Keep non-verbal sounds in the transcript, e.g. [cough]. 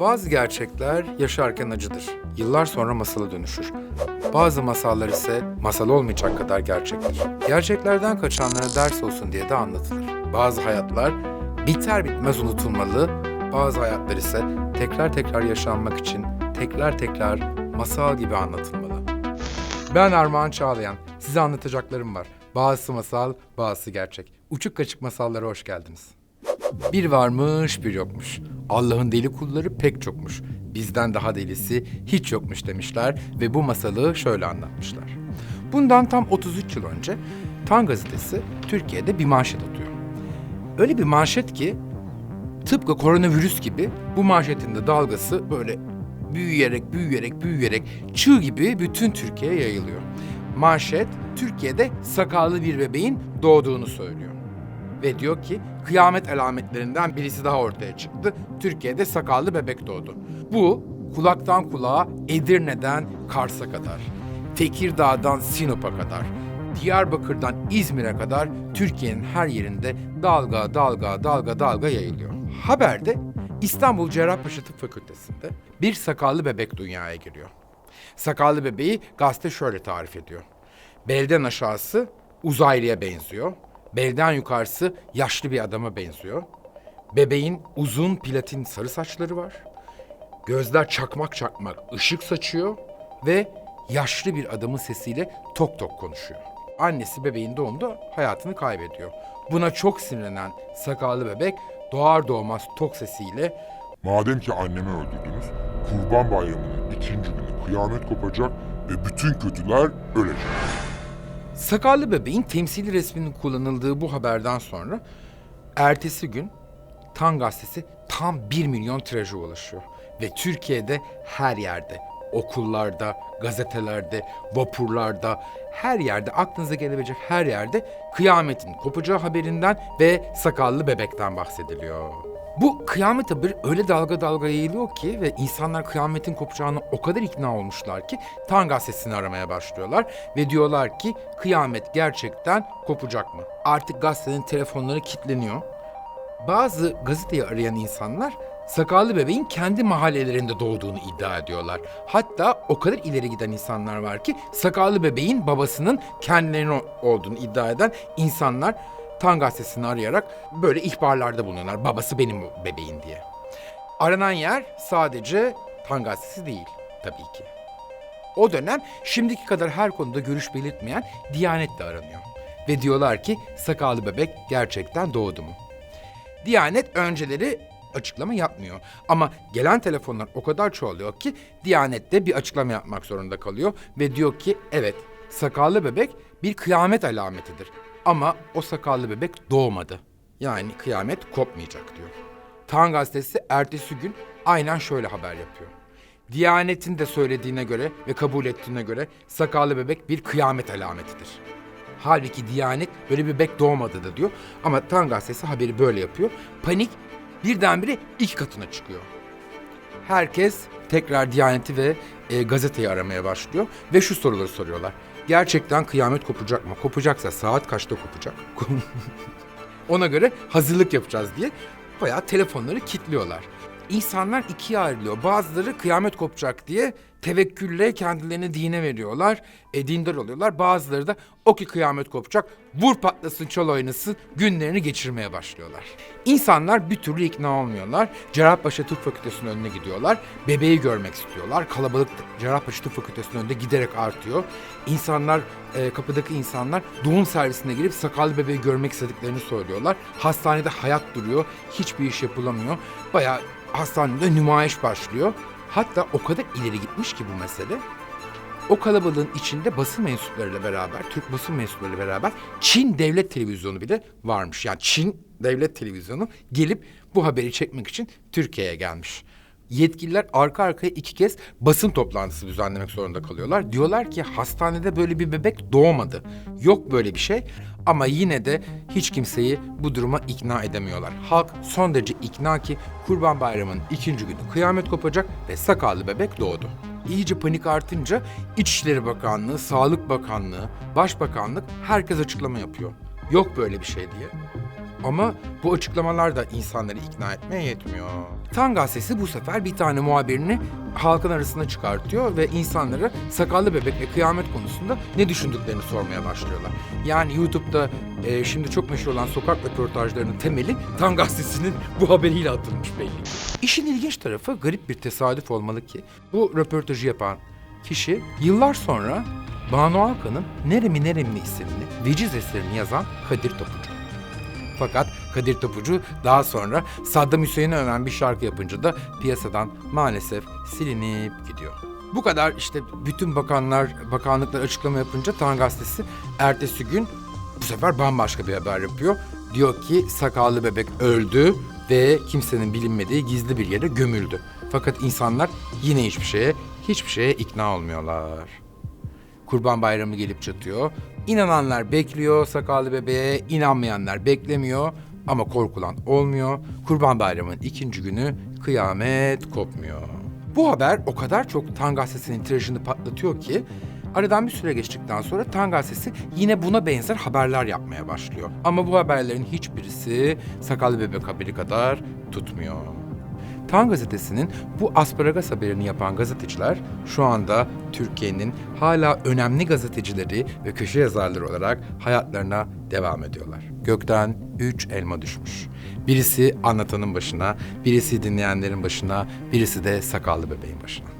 Bazı gerçekler yaşarken acıdır. Yıllar sonra masala dönüşür. Bazı masallar ise masal olmayacak kadar gerçektir. Gerçeklerden kaçanlara ders olsun diye de anlatılır. Bazı hayatlar biter bitmez unutulmalı, bazı hayatlar ise tekrar tekrar yaşanmak için tekrar tekrar masal gibi anlatılmalı. Ben Armağan Çağlayan. Size anlatacaklarım var. Bazısı masal, bazısı gerçek. Uçuk kaçık masallara hoş geldiniz. Bir varmış bir yokmuş. Allah'ın deli kulları pek çokmuş. Bizden daha delisi hiç yokmuş demişler ve bu masalı şöyle anlatmışlar. Bundan tam 33 yıl önce Tan gazetesi Türkiye'de bir manşet atıyor. Öyle bir manşet ki tıpkı koronavirüs gibi bu manşetin de dalgası böyle büyüyerek büyüyerek büyüyerek çığ gibi bütün Türkiye'ye yayılıyor. Manşet Türkiye'de sakallı bir bebeğin doğduğunu söylüyor. Ve diyor ki kıyamet alametlerinden birisi daha ortaya çıktı. Türkiye'de sakallı bebek doğdu. Bu kulaktan kulağa Edirne'den Kars'a kadar, Tekirdağ'dan Sinop'a kadar, Diyarbakır'dan İzmir'e kadar Türkiye'nin her yerinde dalga dalga dalga dalga yayılıyor. Haberde İstanbul Cerrahpaşa Tıp Fakültesi'nde bir sakallı bebek dünyaya giriyor. Sakallı bebeği gazete şöyle tarif ediyor. Belden aşağısı uzaylıya benziyor. Belden yukarısı yaşlı bir adama benziyor. Bebeğin uzun platin sarı saçları var. Gözler çakmak çakmak ışık saçıyor ve yaşlı bir adamın sesiyle tok tok konuşuyor. Annesi bebeğin doğumda hayatını kaybediyor. Buna çok sinirlenen sakallı bebek doğar doğmaz tok sesiyle Madem ki annemi öldürdünüz, Kurban Bayramı'nın ikinci günü kıyamet kopacak ve bütün kötüler ölecek. Sakallı bebeğin temsili resminin kullanıldığı bu haberden sonra ertesi gün Tan gazetesi tam 1 milyon tiraja ulaşıyor. Ve Türkiye'de her yerde, okullarda, gazetelerde, vapurlarda, her yerde aklınıza gelebilecek her yerde kıyametin kopacağı haberinden ve sakallı bebekten bahsediliyor. Bu kıyamet haberi öyle dalga dalga yayılıyor ki ve insanlar kıyametin kopacağına o kadar ikna olmuşlar ki Tan gazetesini aramaya başlıyorlar ve diyorlar ki kıyamet gerçekten kopacak mı? Artık gazetenin telefonları kilitleniyor. Bazı gazeteyi arayan insanlar sakallı bebeğin kendi mahallelerinde doğduğunu iddia ediyorlar. Hatta o kadar ileri giden insanlar var ki sakallı bebeğin babasının kendilerinin olduğunu iddia eden insanlar Tan gazetesini arayarak böyle ihbarlarda bulunuyorlar. Babası benim bebeğin diye. Aranan yer sadece Tan gazetesi değil tabii ki. O dönem şimdiki kadar her konuda görüş belirtmeyen Diyanet de aranıyor. Ve diyorlar ki sakallı bebek gerçekten doğdu mu? Diyanet önceleri açıklama yapmıyor. Ama gelen telefonlar o kadar çoğalıyor ki Diyanet de bir açıklama yapmak zorunda kalıyor ve diyor ki evet sakallı bebek bir kıyamet alametidir. Ama o sakallı bebek doğmadı. Yani kıyamet kopmayacak diyor. Tan gazetesi ertesi gün aynen şöyle haber yapıyor. Diyanet'in de söylediğine göre ve kabul ettiğine göre sakallı bebek bir kıyamet alametidir. Halbuki Diyanet böyle bir bebek doğmadı da diyor. Ama Tan gazetesi haberi böyle yapıyor. Panik birdenbire iki katına çıkıyor. Herkes tekrar Diyanet'i ve e, gazeteyi aramaya başlıyor ve şu soruları soruyorlar. Gerçekten kıyamet kopacak mı? Kopacaksa saat kaçta kopacak? [laughs] Ona göre hazırlık yapacağız diye bayağı telefonları kilitliyorlar. İnsanlar ikiye ayrılıyor. Bazıları kıyamet kopacak diye tevekkülle kendilerini dine veriyorlar. E, dindar oluyorlar. Bazıları da o ki kıyamet kopacak vur patlasın çal oynasın günlerini geçirmeye başlıyorlar. İnsanlar bir türlü ikna olmuyorlar. Cerrahpaşa Tıp Fakültesi'nin önüne gidiyorlar. Bebeği görmek istiyorlar. Kalabalık Cerrahpaşa Tıp Fakültesi'nin önünde giderek artıyor. İnsanlar, e, kapıdaki insanlar doğum servisine girip sakallı bebeği görmek istediklerini söylüyorlar. Hastanede hayat duruyor. Hiçbir iş yapılamıyor. Bayağı hastanede nümayiş başlıyor. Hatta o kadar ileri gitmiş ki bu mesele. O kalabalığın içinde basın mensuplarıyla beraber, Türk basın mensuplarıyla beraber Çin devlet televizyonu bile varmış. Yani Çin devlet televizyonu gelip bu haberi çekmek için Türkiye'ye gelmiş. Yetkililer arka arkaya iki kez basın toplantısı düzenlemek zorunda kalıyorlar. Diyorlar ki hastanede böyle bir bebek doğmadı. Yok böyle bir şey ama yine de hiç kimseyi bu duruma ikna edemiyorlar. Halk son derece ikna ki Kurban Bayramı'nın ikinci günü kıyamet kopacak ve sakallı bebek doğdu. İyice panik artınca İçişleri Bakanlığı, Sağlık Bakanlığı, Başbakanlık herkes açıklama yapıyor. Yok böyle bir şey diye. Ama bu açıklamalar da insanları ikna etmeye yetmiyor. Tan gazetesi bu sefer bir tane muhabirini halkın arasına çıkartıyor ve insanlara sakallı bebek ve kıyamet konusunda ne düşündüklerini sormaya başlıyorlar. Yani YouTube'da e, şimdi çok meşhur olan sokak röportajlarının temeli Tan gazetesinin bu haberiyle atılmış belli. İşin ilginç tarafı garip bir tesadüf olmalı ki bu röportajı yapan kişi yıllar sonra Banu Alkan'ın Neremi Neremi isimli veciz eserini yazan Kadir Topucu. Fakat Kadir Topucu daha sonra Saddam Hüseyin'e öven bir şarkı yapınca da piyasadan maalesef silinip gidiyor. Bu kadar işte bütün bakanlar, bakanlıklar açıklama yapınca Tan Gazetesi ertesi gün bu sefer bambaşka bir haber yapıyor. Diyor ki sakallı bebek öldü ve kimsenin bilinmediği gizli bir yere gömüldü. Fakat insanlar yine hiçbir şeye, hiçbir şeye ikna olmuyorlar. Kurban Bayramı gelip çatıyor. İnananlar bekliyor sakallı bebeğe, inanmayanlar beklemiyor. Ama korkulan olmuyor. Kurban Bayramı'nın ikinci günü kıyamet kopmuyor. Bu haber o kadar çok Tan Gazetesi'nin tirajını patlatıyor ki aradan bir süre geçtikten sonra Tan Gazetesi yine buna benzer haberler yapmaya başlıyor. Ama bu haberlerin hiçbirisi sakallı bebek haberi kadar tutmuyor. Tan gazetesinin bu asparagas haberini yapan gazeteciler şu anda Türkiye'nin hala önemli gazetecileri ve köşe yazarları olarak hayatlarına devam ediyorlar. Gökten üç elma düşmüş. Birisi anlatanın başına, birisi dinleyenlerin başına, birisi de sakallı bebeğin başına.